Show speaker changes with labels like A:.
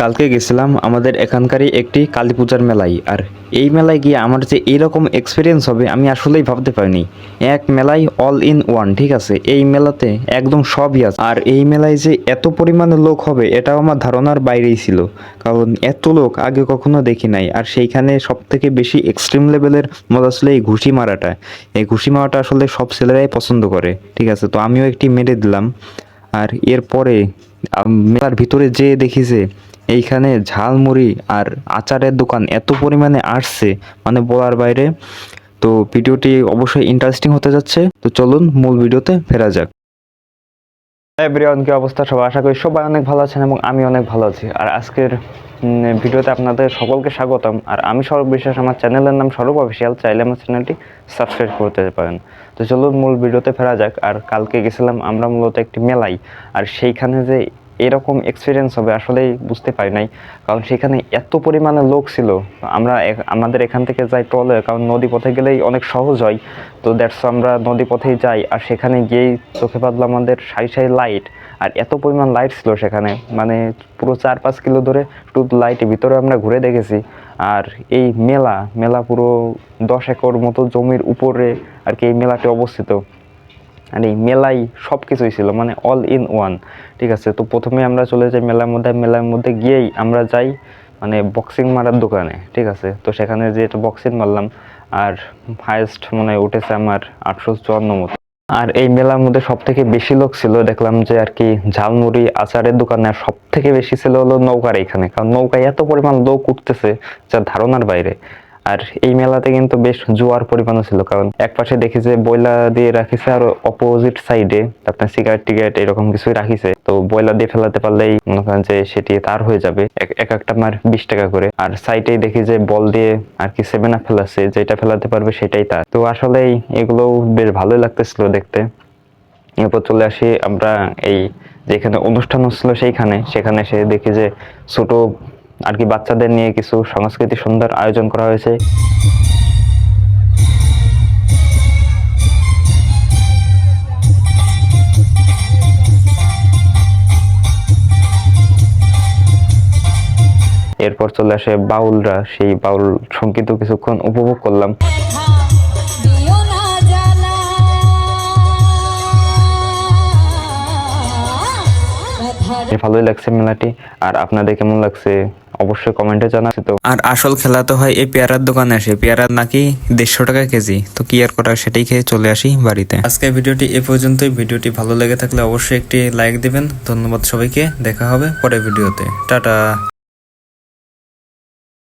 A: কালকে গেছিলাম আমাদের এখানকারই একটি কালী পূজার মেলায়। আর এই মেলায় গিয়ে আমার যে এইরকম এক্সপিরিয়েন্স হবে আমি আসলেই ভাবতে পারিনি। এক মেলায় অল ইন ওয়ান ঠিক আছে? এই মেলাতে একদম সবই আছে। আর এই মেলায় যে এত পরিমাণে লোক হবে, এটাও আমার ধারণার বাইরেই ছিল। কারণ এত লোক আগে কখনো দেখি নাই। আর সেইখানে সব থেকে বেশি এক্সট্রিম লেভেলের মজা ছিল এই ঘুষি মারাটা। এই ঘুষি মারাটা আসলে সব ছেলেরাই পছন্দ করে, ঠিক আছে? তো আমিও একটি মেরে দিলাম। আর এরপরে মেলার ভিতরে যেয়ে দেখি যে এইখানে ঝালমুড়ি আর আচারের দোকান এত পরিমাণে আসছে মানে বলার বাইরে। তো ভিডিওটি অবশ্যই ইন্টারেস্টিং হতে যাচ্ছে। তো চলুন মূল ভিডিওতে ফেরা যাক। এভরিওয়ান কি অবস্থা? সবাই আশা করি সবাই অনেক ভালো আছেন এবং আমি অনেক ভালো আছি। আর আজকের ভিডিওতে আপনাদের সকলকে স্বাগতম। আর আমি সৌরভ বিশ্বাস আমার চ্যানেলের নাম সৌরভ অফিসিয়াল, চাইলে আমার চ্যানেলটি সাবস্ক্রাইব করতে পারেন। তো চলুন মূল ভিডিওতে ফেরা যাক। আর কালকে গেছিলাম আমরা মূলত একটি মেলায়। আর সেইখানে যে এরকম এক্সপিরিয়েন্স হবে, আসলেই বুঝতে পারি নাই। কারণ সেখানে এত পরিমাণে লোক ছিল। আমরা আমাদের এখান থেকে যাই ট্রলে, কারণ নদী পথে গেলেই অনেক সহজ হয়। তো দ্যাটস আমরা নদী পথেই যাই, আর সেখানে গিয়েই চোখে পাতলা আমাদের সারি সারি লাইট আর এত পরিমাণ লাইট ছিল সেখানে। মানে পুরো চার পাঁচ কিলো ধরে শুধু লাইটের ভিতরে আমরা ঘুরে দেখেছি। আর এই মেলা মেলা পুরো দশ একর মতো জমির উপরে আর কি এই মেলাটি অবস্থিত। আর এই মেলাই সব কিছুই ছিল মানে অল ইন ওয়ান ঠিক আছে? তো প্রথমে আমরা চলে যাই মেলার মধ্যে মেলার মধ্যে গিয়েই আমরা যাই মানে বক্সিং মারার দোকানে, ঠিক আছে? তো সেখানে যে একটা বক্সিং মারলাম, আর হায়েস্ট মনে হয় উঠেছে আমার আটশো চুয়ান্ন মতো। আর এই মেলার মধ্যে সব থেকে বেশি লোক ছিল, দেখলাম যে আর কি ঝালমুড়ি আচারের দোকানে আর সব থেকে বেশি ছিল হলো নৌকার এখানে, কারণ নৌকায় এত পরিমাণ লোক উঠতেছে যা ধারণার বাইরে। আর এই মেলাতে কিন্তু বেশ জোয়ার পরিমাণও ছিল, কারণ এক পাশে দেখি যে বইলা দিয়ে রাখিছে আর অপোজিট সাইডে আপনার সিগারেট টিগারেট এরকম কিছুই রাখিছে। তো বইলা দিয়ে ফেলাতে পারলেই মনে করেন যে সেটি তার হয়ে যাবে, এক এক একটা মার বিশ টাকা করে। আর সাইডেই দেখি যে বল দিয়ে আর কি সেভেন আপ ফেলাচ্ছে, যেটা ফেলাতে পারবে সেটাই তার। তো আসলে এগুলো বেশ ভালোই লাগতেছিল দেখতে। এরপর চলে আসি আমরা এই যেখানে অনুষ্ঠান হচ্ছিল সেইখানে, সেখানে এসে দেখি যে ছোট আর কি বাচ্চাদের নিয়ে কিছু সংস্কৃতি সুন্দর আয়োজন করা হয়েছে। এরপর চলে আসে বাউলরা। সেই বাউল সঙ্গীতও কিছুক্ষণ উপভোগ করলাম। ভালোই লাগছে মেলাটি। আর আপনাদের কেমন লাগছে অবশ্যই কমেন্টে জানাচ্ছি তো
B: আর আসল খেলা তো হয় এই পেয়ারার দোকানে আসে। পেয়ারার নাকি দেড়শো টাকা কেজি। তো কি আর করা সেটাই খেয়ে চলে আসি বাড়িতে। আজকে ভিডিওটি এ পর্যন্তই। ভিডিওটি ভালো লেগে থাকলে অবশ্যই একটি লাইক দিবেন। ধন্যবাদ সবাইকে। দেখা হবে পরের ভিডিওতে। টাটা।